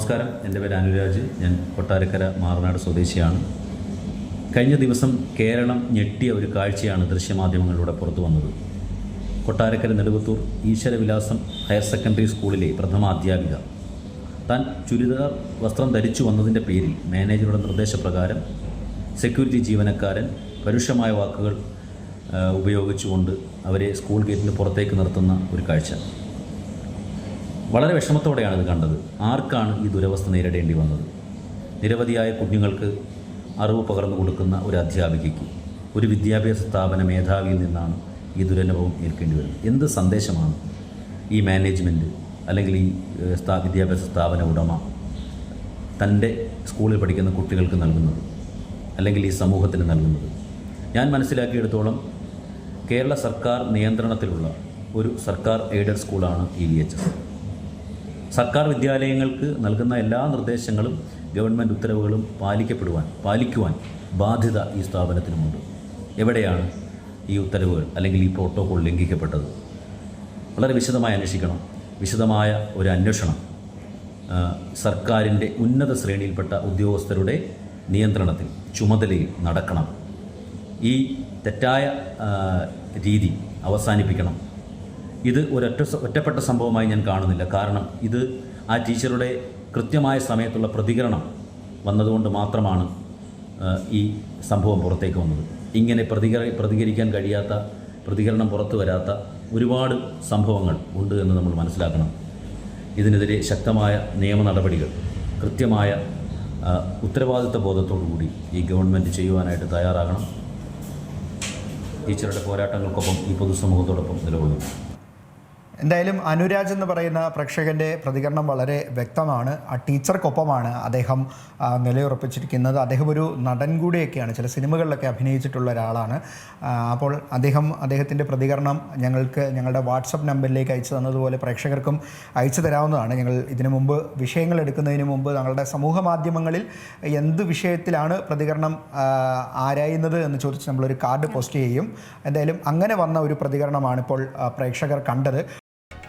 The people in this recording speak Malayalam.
നമസ്കാരം. എന്റെ പേര് അനുരാജ്. ഞാൻ കൊട്ടാരക്കര മാറനാട് സ്വദേശിയാണ്. കഴിഞ്ഞ ദിവസം കേരളം ഞെട്ടിയ ഒരു കാഴ്ചയാണ് ദൃശ്യമാധ്യമങ്ങളിലൂടെ പുറത്തു വന്നത്. കൊട്ടാരക്കര നെടുവത്തൂർ ഈശ്വരവിലാസം ഹയർ സെക്കൻഡറി സ്കൂളിലെ പ്രഥമ അധ്യാപിക. താൻ ചുരിദാർ വസ്ത്രം ധരിച്ചു വന്നതിന്റെ പേരിൽ മാനേജറുടെ നിർദ്ദേശപ്രകാരം സെക്യൂരിറ്റി ജീവനക്കാരൻ പരുഷമായ വാക്കുകൾ ഉപയോഗിച്ചുകൊണ്ട് അവരെ സ്കൂൾ ഗേറ്റിന് പുറത്തേക്ക് നിർത്തുന്ന ഒരു കാഴ്ച. വളരെ വിഷമത്തോടെയാണ് ഇത് കണ്ടത്. ആർക്കാണ് ഈ ദുരവസ്ഥ നേരിടേണ്ടി വന്നത്? നിരവധിയായ കുഞ്ഞുങ്ങൾക്ക് അറിവ് പകർന്നു കൊടുക്കുന്ന ഒരു അധ്യാപികയ്ക്ക് ഒരു വിദ്യാഭ്യാസ സ്ഥാപന മേധാവിയിൽ നിന്നാണ് ഈ ദുരനുഭവം ഏൽക്കേണ്ടി വരുന്നത്. എന്ത് സന്ദേശമാണ് ഈ മാനേജ്മെന്റ് അല്ലെങ്കിൽ ഈ സ്ഥാ വിദ്യാഭ്യാസ സ്ഥാപന ഉടമ തന്റെ സ്കൂളിൽ പഠിക്കുന്ന കുട്ടികൾക്ക് നൽകുന്നത് അല്ലെങ്കിൽ ഈ സമൂഹത്തിന് നൽകുന്നത്? ഞാൻ മനസ്സിലാക്കിയെടുത്തോളം കേരള സർക്കാർ നിയന്ത്രണത്തിലുള്ള ഒരു സർക്കാർ എയ്ഡഡ് സ്കൂളാണ് ഇ വി എച്ച് എസ്. സർക്കാർ വിദ്യാലയങ്ങൾക്ക് നൽകുന്ന എല്ലാ നിർദ്ദേശങ്ങളും ഗവൺമെന്റ് ഉത്തരവുകളും പാലിക്കപ്പെടുവാൻ പാലിക്കുവാൻ ബാധ്യത ഈ സ്ഥാപനത്തിനുമുണ്ട്. എവിടെയാണ് ഈ ഉത്തരവുകൾ അല്ലെങ്കിൽ ഈ പ്രോട്ടോകോൾ ലംഘിക്കപ്പെട്ടത്? വളരെ വിശദമായി അന്വേഷിക്കണം. വിശദമായ ഒരു അന്വേഷണം സർക്കാരിന്റെ ഉന്നത ശ്രേണിയിൽപ്പെട്ട ഉദ്യോഗസ്ഥരുടെ നിയന്ത്രണത്തിൽ ചുമതലയിൽ നടക്കണം. ഈ തെറ്റായ രീതി അവസാനിപ്പിക്കണം. ഇത് ഒരൊറ്റ ഒറ്റപ്പെട്ട സംഭവമായി ഞാൻ കാണുന്നില്ല. കാരണം ഇത് ആ ടീച്ചറുടെ കൃത്യമായ സമയത്തുള്ള പ്രതികരണം വന്നതുകൊണ്ട് മാത്രമാണ് ഈ സംഭവം പുറത്തേക്ക് വന്നത്. ഇങ്ങനെ പ്രതികര പ്രതികരിക്കാൻ കഴിയാത്ത പ്രതികരണം പുറത്തു വരാത്ത ഒരുപാട് സംഭവങ്ങൾ ഉണ്ട് എന്ന് നമ്മൾ മനസ്സിലാക്കണം. ഇതിനെതിരെ ശക്തമായ നിയമ നടപടികൾ കൃത്യമായ ഉത്തരവാദിത്ത ബോധത്തോടു കൂടി ഈ ഗവൺമെന്റ് ചെയ്യുവാനായിട്ട് തയ്യാറാകണം. ടീച്ചറുടെ പോരാട്ടങ്ങൾക്കൊപ്പം ഈ പൊതുസമൂഹത്തോടൊപ്പം നിലകൊള്ളും എന്തായാലും അനുരാജ് എന്ന് പറയുന്ന പ്രേക്ഷകന്റെ പ്രതികരണം വളരെ വ്യക്തമാണ്. ആ ടീച്ചർക്കൊപ്പമാണ് അദ്ദേഹം നിലയുറപ്പിച്ചിരിക്കുന്നത്. അദ്ദേഹം ഒരു നടൻ കൂടിയൊക്കെയാണ്. ചില സിനിമകളിലൊക്കെ അഭിനയിച്ചിട്ടുള്ള ഒരാളാണ്. അപ്പോൾ അദ്ദേഹം അദ്ദേഹത്തിന്റെ പ്രതികരണം ഞങ്ങൾക്ക് ഞങ്ങളുടെ വാട്സപ്പ് നമ്പറിലേക്ക് അയച്ചു തന്നതുപോലെ പ്രേക്ഷകർക്കും അയച്ചു തരാവുന്നതാണ്. ഞങ്ങൾ ഇതിനു മുമ്പ് വിഷയങ്ങൾ എടുക്കുന്നതിന് മുമ്പ് ഞങ്ങളുടെ സമൂഹ മാധ്യമങ്ങളിൽ എന്ത് വിഷയത്തിലാണ് പ്രതികരണം ആരായുന്നത് എന്ന് ചോദിച്ച് നമ്മളൊരു കാർഡ് പോസ്റ്റ് ചെയ്യും. എന്തായാലും അങ്ങനെ വന്ന ഒരു പ്രതികരണമാണ് ഇപ്പോൾ പ്രേക്ഷകർ കണ്ടത്.